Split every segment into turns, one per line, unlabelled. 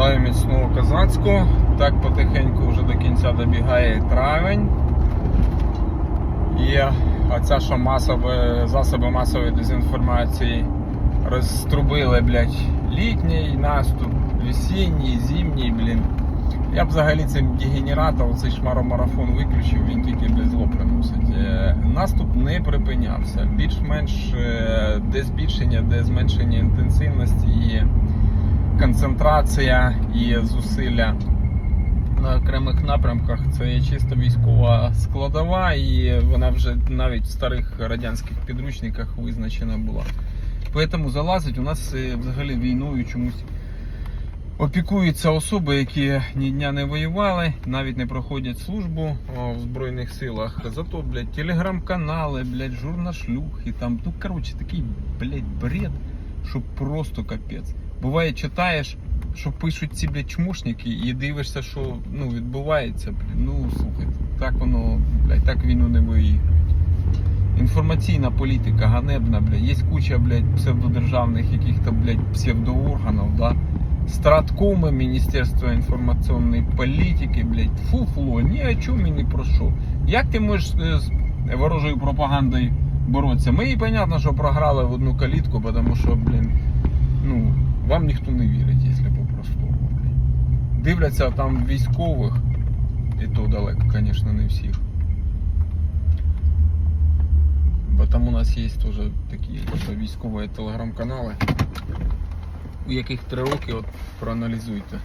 Бажаю міцного козацького. Так потихеньку вже до кінця добігає травень. І оця що масове, засоби масової дезінформації розтрубили, блядь, літній наступ, весінній, зимній, блін. Я б взагалі цим дегенератом цей шмаромарафон виключив, він тільки блядь, зло приносить. Е, Наступ не припинявся. Більш-менш е, де збільшення, де зменшення інтенсивності і концентрація і зусилля на окремих напрямках це є чисто військова складова, і вона вже навіть в старих радянських підручниках визначена була. Тому залазить у нас е, взагалі війною чомусь опікуються особи, які ні дня не воювали, навіть не проходять службу в Збройних силах. Зато, блядь, телеграм-канали, блядь, журнашлюхи, там, ну коротше, такий, блядь, бред, що просто капець. Буває, читаєш, що пишуть ці, блядь, чмошники, і дивишся, що ну, відбувається, блядь, ну слухай, так воно, блядь, так війну не виіграють. Інформаційна політика ганебна, блядь. Є куча, блядь, псевдодержавних яких-то, блядь, псевдоорганів, да. Страткоми Міністерства інформаційної політики, блядь, фуфло, ні о чому і ні про що. Як ти можеш е, з ворожою пропагандою боротися? Ми і понятно, що програли в одну калітку, тому що, блін, ну, вам ніхто не вірить, якщо по-простому. Дивляться там військових, і то далеко, звісно, не всіх. Бо там у нас є теж такі військові телеграм-канали, у яких три роки, от проаналізуйте.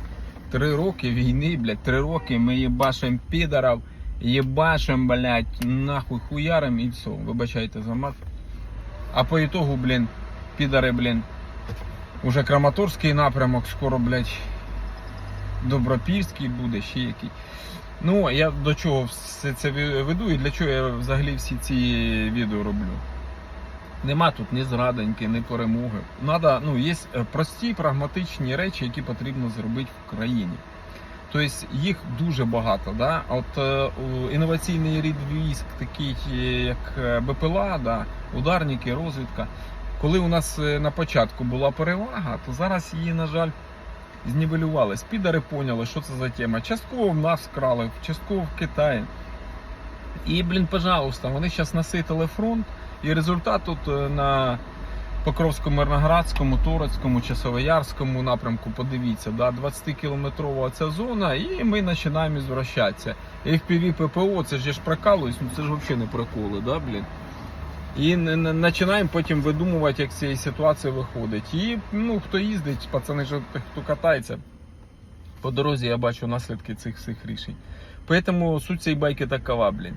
Три роки війни, блядь, три роки ми їбашим підарів, їбашим, блядь, нахуй хуярим і все. Вибачайте за мат. А по ітогу, блін, підари, блін, уже Краматорський напрямок, скоро, блядь, Добропільський буде, ще який. Ну, я до чого все це веду і для чого я взагалі всі ці відео роблю. Нема тут ні зрадоньки, ні перемоги. Надо, ну, є прості, прагматичні речі, які потрібно зробити в країні. Тобто їх дуже багато. Да? От е, інноваційний рід військ, такий е, як е, БПЛА, да, ударники, розвідка. Коли у нас е, на початку була перевага, то зараз її, на жаль, знівелювали. Спідери поняли, що це за тема. Частково в нас вкрали, частково в Китаї. І, блін, пожалуйста, вони зараз наситили фронт, і результат тут е, на Покровському, Мирноградському, Торецькому, Часовоярському напрямку, подивіться, да, 20-кілометрова ця зона, і ми починаємо звращатися. FPV ППО, це ж я ж прикалуюсь, ну це ж взагалі не приколи, да, блін. І починаємо потім видумувати, як з цієї ситуації виходить. І ну, хто їздить, пацани хто катається, по дорозі я бачу наслідки цих всіх рішень. Тому суть цієї байки такова, блін.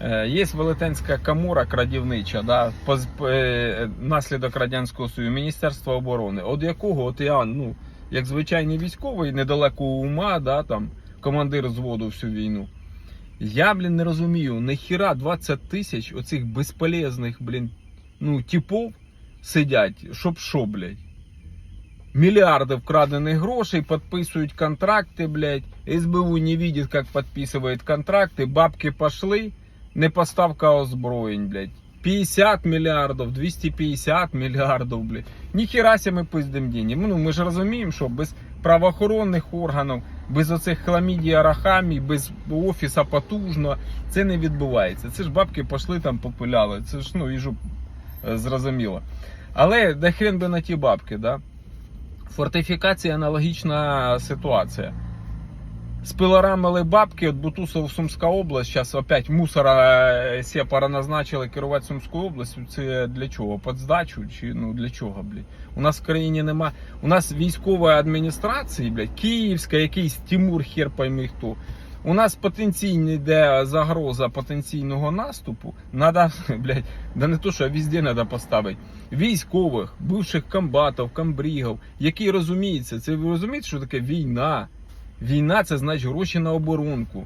Е, Є велетенська камура крадівнича, да, поз- е, наслідок Радянського Союзу, Міністерства оборони, от якого от я, ну, як звичайний військовий, недалеко ума, да, там, командир зводу всю війну. Я, блін, не розумію, нахіра 20 тисяч оцих безполезних, блін, ну, типов сидять, щоб що, блядь. Миллиарды вкраденных грошей, подписывают контракты, блядь. СБУ не видит, как подписывает контракты, бабки пошли, не поставка озброєнь, блядь. 50 мільярдів, 250 мільярдів, блядь. Ніхіра ся ми пиздим деньги. Ну, ми ж розуміємо, що без правоохоронних органів, без оцих хламідій арахамій, без офіса потужно. це не відбувається. Це ж бабки пішли там попиляли. Це ж, ну, і ж е, зрозуміло. Але да хрен би на ті бабки, да? Фортифікація аналогічна ситуація. Спилорамили бабки, от Бутусов Сумська область, зараз опять мусора е, сепара назначили керувати Сумською областю. Це для чого? Під здачу? Чи ну для чого, блядь? У нас в країні нема. У нас військової адміністрації, блядь, Київська, якийсь Тимур хер пойми хто. У нас потенційно йде загроза потенційного наступу. Надо, блядь, да не то, що везде треба поставити. Військових, бивших комбатів, комбрігів, які розуміються. Це ви розумієте, що таке війна? Війна це значить гроші на оборонку.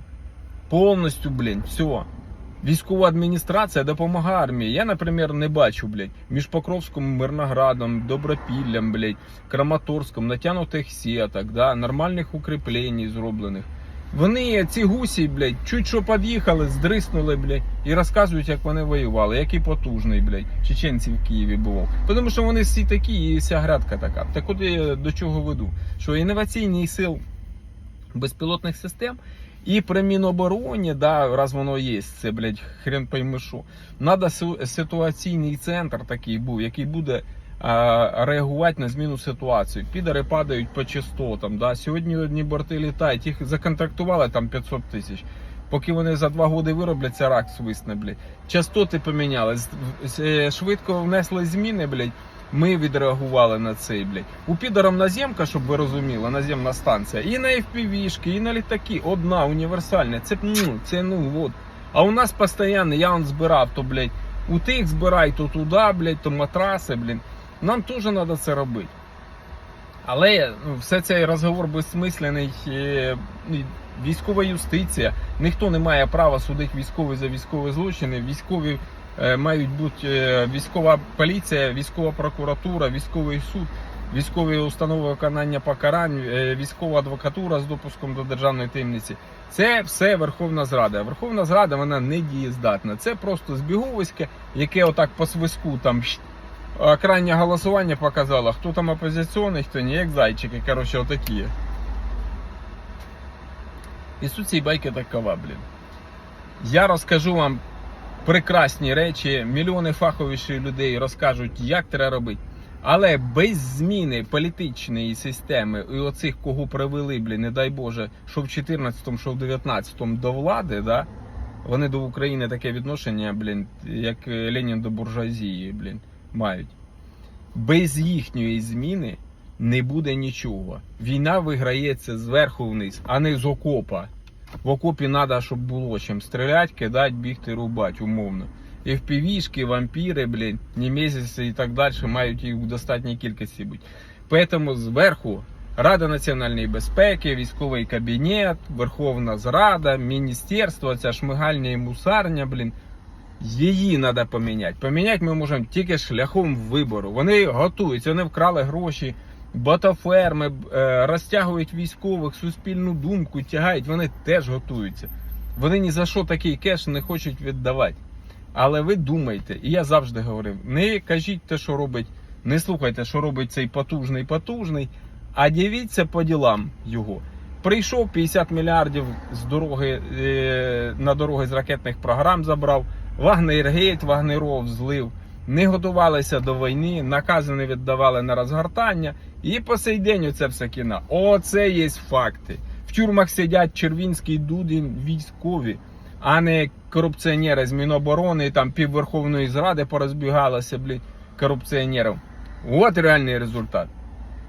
Повністю, блін, все. Військова адміністрація допомагає армії. Я, наприклад, не бачу, блядь, між Покровським, Мирноградом, Добропіллям, блядь, Краматорськом, натягнутих сіток, да, нормальних укріплень зроблених. Вони, ці гусі, блядь, чуть що під'їхали, здриснули, блядь, і розказують, як вони воювали, який потужний, блядь, чеченці в Києві був. Тому що вони всі такі, і вся грядка така. Так от я до чого веду? Що інноваційний сил безпілотних систем і при Мінобороні, да, раз воно є, це, блядь, хрен пойми що, Надо ситуаційний центр такий був, який буде а, реагувати на зміну ситуації. Підари падають по частотам. Да? Сьогодні одні борти літають, їх законтрактували там 500 тисяч. Поки вони за два роки виробляться, рак свисне, блядь. Частоти поміняли, е, швидко внесли зміни, блядь. Ми відреагували на цей, блядь. У підаром наземка, щоб ви розуміли, наземна станція, і на FPV-шки, і на літаки. Одна універсальна. Це ну, це ну от. А у нас постійно, я он збирав, то, блядь, у тих збирай, то туди, блядь, то матраси, блін. Нам теж треба це робити. Але ну, все цей розговор безсмислений. е, і Військова юстиція. Ніхто не має права судити військових за військові злочини. Військові е, мають бути е, військова поліція, військова прокуратура, військовий суд, військові установи виконання покарань, е, військова адвокатура з допуском до державної таємниці. Це все Верховна Зрада. Верховна Зрада вона не дієздатна. Це просто збіговиське, яке отак по свиску там крайнє голосування показало, хто там опозиційний, хто ні, як зайчики, коротше, отакі. І суть цієї байки такова, блін. Я розкажу вам прекрасні речі, мільйони фаховіших людей розкажуть, як треба робити. Але без зміни політичної системи і оцих, кого привели, блін, не дай Боже, що в 14-му, що в 19-му до влади, да, вони до України таке відношення, блін, як е, Ленін до буржуазії, блін, мають. Без їхньої зміни не буде нічого. Війна виграється зверху вниз, а не з окопа. В окопі треба, щоб було чим стріляти, кидати, бігти, рубати, умовно. FPV-шки, вампіри, блін, німезіси і так далі мають їх в достатній кількості бути. Поэтому зверху Рада національної безпеки, військовий кабінет, Верховна Зрада, міністерство, ця шмигальня і мусарня, блін. Її треба поміняти. Поміняти ми можемо тільки шляхом вибору. Вони готуються, вони вкрали гроші, ботаферми, е, розтягують військових, суспільну думку, тягають, вони теж готуються. Вони ні за що такий кеш не хочуть віддавати. Але ви думайте, і я завжди говорив: не кажіть те, що робить, не слухайте, що робить цей потужний потужний, а дивіться по ділам його. Прийшов 50 мільярдів з дороги е, на дороги з ракетних програм забрав. Вагнергейт, Вагнеров злив, не готувалися до війни, накази не віддавали на розгортання. І по сей день оце все кіно. Оце є факти. В тюрмах сидять Червінський Дудін військові, а не корупціонери з Міноборони, і там півверховної зради порозбігалися, блядь, корупціонерів. От реальний результат.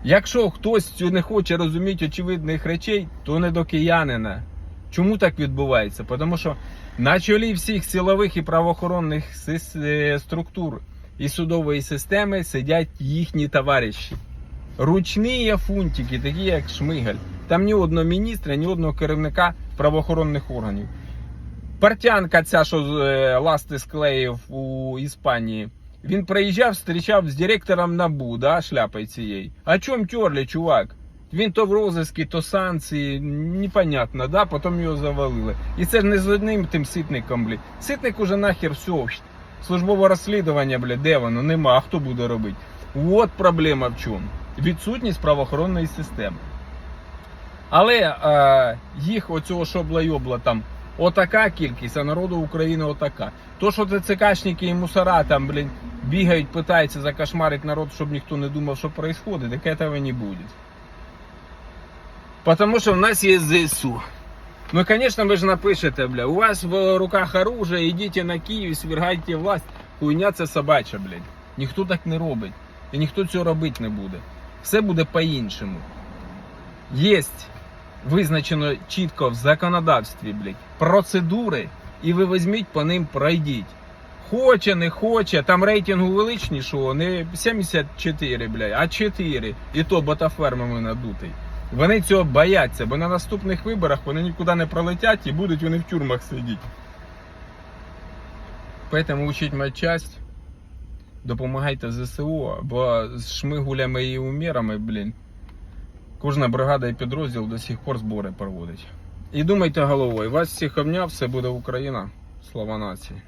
Якщо хтось не хоче розуміти очевидних речей, то не до киянина. Чому так відбувається? Тому що на чолі всіх силових і правоохоронних е, структур і судової системи сидять їхні товариші. Ручні фунтики, такі як Шмигаль. Там ні одного міністра, ні одного керівника правоохоронних органів. Партянка, ця, що е, ласти склеїв у Іспанії. Він приїжджав, зустрічав з директором НАБУ, да, шляпою цієї. А чом тьорли, чувак? Він то в розиску, то санкції, непонятно, да? потім його завалили. І це ж не з одним тим ситником, блядь. Ситник уже нахер все. Службове розслідування, блядь, де воно? Нема. А хто буде робити? От проблема в чому. Відсутність правоохоронної системи. Але е, їх оцього шобла-йобла там отака кількість, а народу України отака. То, що ТЦКшники і мусора там, блін, бігають, питаються закошмарити народ, щоб ніхто не думав, що відбувається, так этого не буде. Потому что у нас есть ЗСУ. Ну, конечно, вы же напишете, бля, у вас в руках оружие, идите на Київ, свергайте власть. Хуйня це собача, блядь. Ніхто так не робить. І ніхто цього робити не буде. Все буде по-іншому. Єсть визначено чітко в законодавстві, блядь, процедури, і ви візьміть по ним пройдіть. Хоче, не хоче, там рейтинг величні, не 74, блядь, а 4. І то ботафермами надутий. Вони цього бояться, бо на наступних виборах вони нікуди не пролетять і будуть вони в тюрмах сидіти. Поэтому учіть матчасть, допомагайте ЗСУ, бо з шмигулями і умірами, блін, кожна бригада і підрозділ до сих пор збори проводить. І думайте головою, вас всіх обняв, все буде Україна. Слава нації.